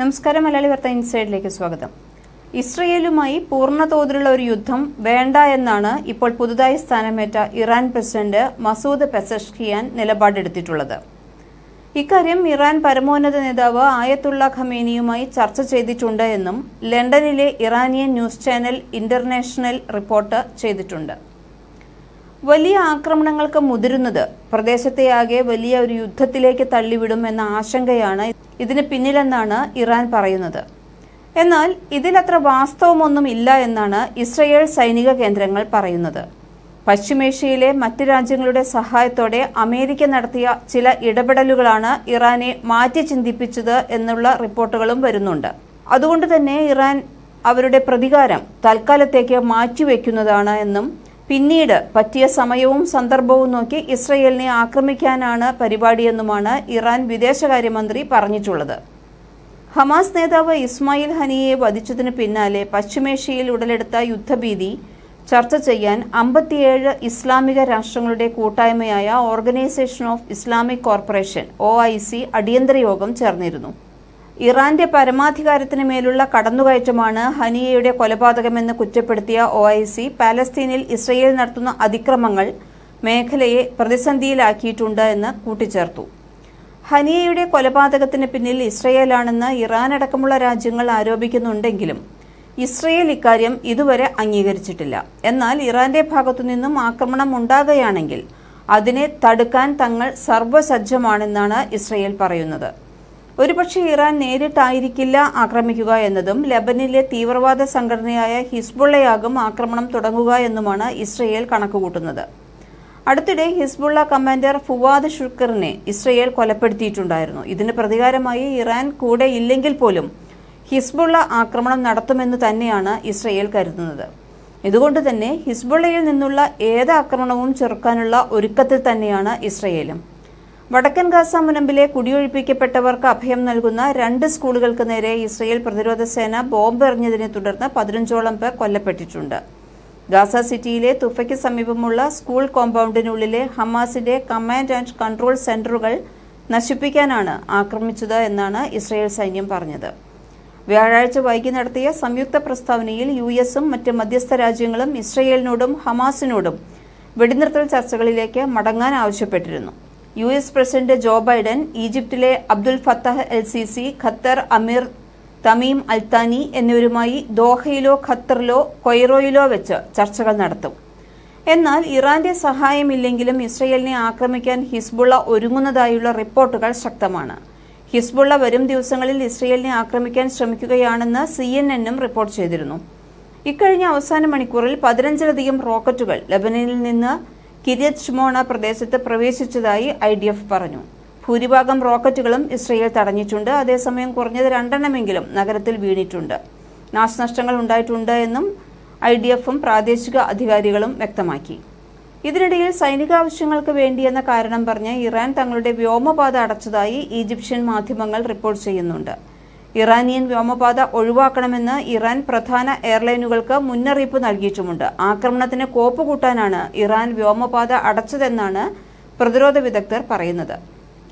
നമസ്കാരം മലയാളി വാർത്ത ഇൻസൈഡിലേക്ക് സ്വാഗതം. ഇസ്രയേലുമായി പൂർണ തോതിലുള്ള ഒരു യുദ്ധം വേണ്ട എന്നാണ് ഇപ്പോൾ പുതുതായി സ്ഥാനമേറ്റ ഇറാൻ പ്രസിഡന്റ് മസൂദ് പെസഷ്കിയാൻ നിലപാടെടുത്തിട്ടുള്ളത്. ഇക്കാര്യം ഇറാൻ പരമോന്നത നേതാവ് ആയത്തുള്ള ഖമേനിയുമായി ചർച്ച ചെയ്തിട്ടുണ്ട് എന്നും ലണ്ടനിലെ Iranian news channel international report ചെയ്തിട്ടുണ്ട്. വലിയ ആക്രമണങ്ങൾക്ക് മുതിരുന്നത് പ്രദേശത്തെയാകെ വലിയ ഒരു യുദ്ധത്തിലേക്ക് തള്ളിവിടും എന്ന ആശങ്കയാണ് ഇതിന് പിന്നിലെന്നാണ് ഇറാൻ പറയുന്നത്. എന്നാൽ ഇതിലത്ര വാസ്തവമൊന്നും ഇല്ല എന്നാണ് ഇസ്രയേൽ സൈനിക കേന്ദ്രങ്ങൾ പറയുന്നത്. പശ്ചിമേഷ്യയിലെ മറ്റ് രാജ്യങ്ങളുടെ സഹായത്തോടെ അമേരിക്ക നടത്തിയ ചില ഇടപെടലുകളാണ് ഇറാനെ മാറ്റി ചിന്തിപ്പിച്ചത് എന്നുള്ള റിപ്പോർട്ടുകളും വരുന്നുണ്ട്. അതുകൊണ്ട് തന്നെ ഇറാൻ അവരുടെ പ്രതികാരം തൽക്കാലത്തേക്ക് മാറ്റിവെക്കുന്നതാണ് എന്നും പിന്നീട് പറ്റിയ സമയവും സന്ദർഭവും നോക്കി ഇസ്രയേലിനെ ആക്രമിക്കാനാണ് പരിപാടിയെന്നുമാണ് ഇറാൻ വിദേശകാര്യമന്ത്രി പറഞ്ഞിട്ടുള്ളത്. ഹമാസ് നേതാവ് ഇസ്മായിൽ ഹനിയെ വധിച്ചതിന് പിന്നാലെ പശ്ചിമേഷ്യയിൽ ഉടലെടുത്ത യുദ്ധഭീതി ചർച്ച ചെയ്യാൻ അമ്പത്തിയേഴ് ഇസ്ലാമിക രാഷ്ട്രങ്ങളുടെ കൂട്ടായ്മയായ organisation of Islamic corporation O അടിയന്തര യോഗം ചേർന്നിരുന്നു. ഇറാന്റെ പരമാധികാരത്തിന് മേലുള്ള കടന്നുകയറ്റമാണ് ഹനിയയുടെ കൊലപാതകമെന്ന് കുറ്റപ്പെടുത്തിയ ഒ ഐ സി പാലസ്തീനിൽ ഇസ്രയേൽ നടത്തുന്ന അതിക്രമങ്ങൾ മേഖലയെ പ്രതിസന്ധിയിലാക്കിയിട്ടുണ്ട് എന്ന് കൂട്ടിച്ചേർത്തു. ഹനിയയുടെ കൊലപാതകത്തിന് പിന്നിൽ ഇസ്രയേലാണെന്ന് ഇറാൻ അടക്കമുള്ള രാജ്യങ്ങൾ ആരോപിക്കുന്നുണ്ടെങ്കിലും ഇസ്രയേൽ ഇക്കാര്യം ഇതുവരെ അംഗീകരിച്ചിട്ടില്ല. എന്നാൽ ഇറാന്റെ ഭാഗത്തുനിന്നും ആക്രമണം ഉണ്ടാകുകയാണെങ്കിൽ അതിനെ തടുക്കാൻ തങ്ങൾ സർവസജ്ജമാണെന്നാണ് ഇസ്രയേൽ പറയുന്നത്. ഒരുപക്ഷെ ഇറാൻ നേരിട്ടായിരിക്കില്ല ആക്രമിക്കുക എന്നതും ലബനിലെ തീവ്രവാദ സംഘടനയായ ഹിസ്ബുള്ളയാകും ആക്രമണം തുടങ്ങുക എന്നുമാണ് ഇസ്രയേൽ കണക്കുകൂട്ടുന്നത്. അടുത്തിടെ ഹിസ്ബുള്ള കമാൻഡർ ഫുവാദ് ഷുക്കറിനെ ഇസ്രയേൽ കൊലപ്പെടുത്തിയിട്ടുണ്ടായിരുന്നു. ഇതിന് പ്രതികാരമായി ഇറാൻ കൂടെ ഇല്ലെങ്കിൽ പോലും ഹിസ്ബുള്ള ആക്രമണം നടത്തുമെന്ന് തന്നെയാണ് ഇസ്രയേൽ കരുതുന്നത്. ഇതുകൊണ്ട് തന്നെ ഹിസ്ബുള്ളയിൽ നിന്നുള്ള ഏത് ആക്രമണവും ചെറുക്കാനുള്ള ഒരുക്കത്തിൽ തന്നെയാണ് ഇസ്രയേലും. വടക്കൻ ഗാസ മുനമ്പിലെ കുടിയൊഴിപ്പിക്കപ്പെട്ടവർക്ക് അഭയം നൽകുന്ന രണ്ട് സ്കൂളുകൾക്ക് നേരെ ഇസ്രയേൽ പ്രതിരോധ സേന ബോംബ് എറിഞ്ഞതിനെ തുടർന്ന് പതിനഞ്ചോളം പേർ കൊല്ലപ്പെട്ടിട്ടുണ്ട്. ഗാസ സിറ്റിയിലെ തുഫയ്ക്ക് സമീപമുള്ള സ്കൂൾ കോമ്പൗണ്ടിനുള്ളിലെ ഹമാസിന്റെ കമാൻഡ് ആൻഡ് കൺട്രോൾ സെന്ററുകൾ നശിപ്പിക്കാനാണ് ആക്രമിച്ചത് എന്നാണ് ഇസ്രയേൽ സൈന്യം പറഞ്ഞത്. വ്യാഴാഴ്ച വൈകി നടത്തിയ സംയുക്ത പ്രസ്താവനയിൽ യു എസും മറ്റ് മധ്യസ്ഥ രാജ്യങ്ങളും ഇസ്രയേലിനോടും ഹമാസിനോടും വെടിനിർത്തൽ ചർച്ചകളിലേക്ക് മടങ്ങാൻ ആവശ്യപ്പെട്ടിരുന്നു. U S president Joe Biden ഈജിപ്തിലെ Abdel Fattah El Sisi Qatar അമീർ തമീം അൽത്താനി എന്നിവരുമായി ദോഹയിലോ ഖത്തറിലോ കൊയ്റോയിലോ വെച്ച് ചർച്ചകൾ നടത്തും. എന്നാൽ ഇറാന്റെ സഹായമില്ലെങ്കിലും ഇസ്രയേലിനെ ആക്രമിക്കാൻ ഹിസ്ബുള്ള ഒരുങ്ങുന്നതായുള്ള റിപ്പോർട്ടുകൾ ശക്തമാണ്. ഹിസ്ബുള്ള വരും ദിവസങ്ങളിൽ ഇസ്രയേലിനെ ആക്രമിക്കാൻ ശ്രമിക്കുകയാണെന്ന് സി എൻ എന്നും റിപ്പോർട്ട് ചെയ്തിരുന്നു. ഇക്കഴിഞ്ഞ അവസാന മണിക്കൂറിൽ പതിനഞ്ചിലധികം റോക്കറ്റുകൾ ലബനനിൽ നിന്ന് കിരിയത് ഷ്മോണ പ്രദേശത്ത് പ്രവേശിച്ചതായി ഐ ഡി എഫ് പറഞ്ഞു. ഭൂരിഭാഗം റോക്കറ്റുകളും ഇസ്രയേൽ തടഞ്ഞിട്ടുണ്ട്. അതേസമയം കുറഞ്ഞത് രണ്ടെണ്ണമെങ്കിലും നഗരത്തിൽ വീണിട്ടുണ്ട്. നാശനഷ്ടങ്ങൾ ഉണ്ടായിട്ടുണ്ട് എന്നും ഐ ഡി എഫും പ്രാദേശിക അധികാരികളും വ്യക്തമാക്കി. ഇതിനിടയിൽ സൈനിക ആവശ്യങ്ങൾക്ക് വേണ്ടിയെന്ന കാരണം പറഞ്ഞ് ഇറാൻ തങ്ങളുടെ വ്യോമപാത അടച്ചതായി ഈജിപ്ഷ്യൻ മാധ്യമങ്ങൾ റിപ്പോർട്ട് ചെയ്യുന്നുണ്ട്. ഇറാനിയൻ വ്യോമപാത ഒഴിവാക്കണമെന്ന് ഇറാൻ പ്രധാന എയർലൈനുകൾക്ക് മുന്നറിയിപ്പ് നൽകിയിട്ടുമുണ്ട്. ആക്രമണത്തിന് കോപ്പ് കൂട്ടാനാണ് ഇറാൻ വ്യോമപാത അടച്ചതെന്നാണ് പ്രതിരോധ വിദഗ്ധർ പറയുന്നത്.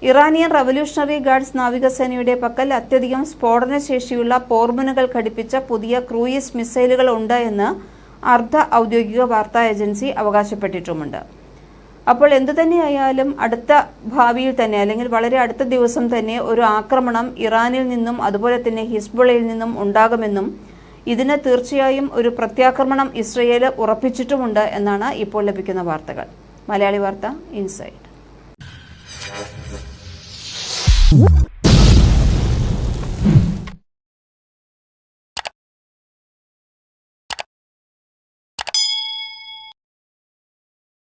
ഇറാനിയൻ റവല്യൂഷണറി ഗാർഡ്സ് നാവികസേനയുടെ പക്കൽ അത്യധികം സ്ഫോടനശേഷിയുള്ള പോർമനുകൾ ഘടിപ്പിച്ച പുതിയ ക്രൂയിസ് മിസൈലുകൾ ഉണ്ട് എന്ന് അർദ്ധ ഔദ്യോഗിക വാർത്താ ഏജൻസി അവകാശപ്പെട്ടിട്ടുമുണ്ട്. അപ്പോൾ എന്തു തന്നെയായാലും അടുത്ത ഭാവിയിൽ തന്നെ അല്ലെങ്കിൽ വളരെ അടുത്ത ദിവസം തന്നെ ഒരു ആക്രമണം ഇറാനിൽ നിന്നും അതുപോലെ തന്നെ ഹിസ്ബുളയിൽ നിന്നും ഉണ്ടാകുമെന്നും ഇതിന് തീർച്ചയായും ഒരു പ്രത്യാക്രമണം ഇസ്രയേൽ ഉറപ്പിച്ചിട്ടുമുണ്ട് എന്നാണ് ഇപ്പോൾ ലഭിക്കുന്ന വാർത്തകൾ. മലയാളി വാർത്ത ഇൻസൈഡ്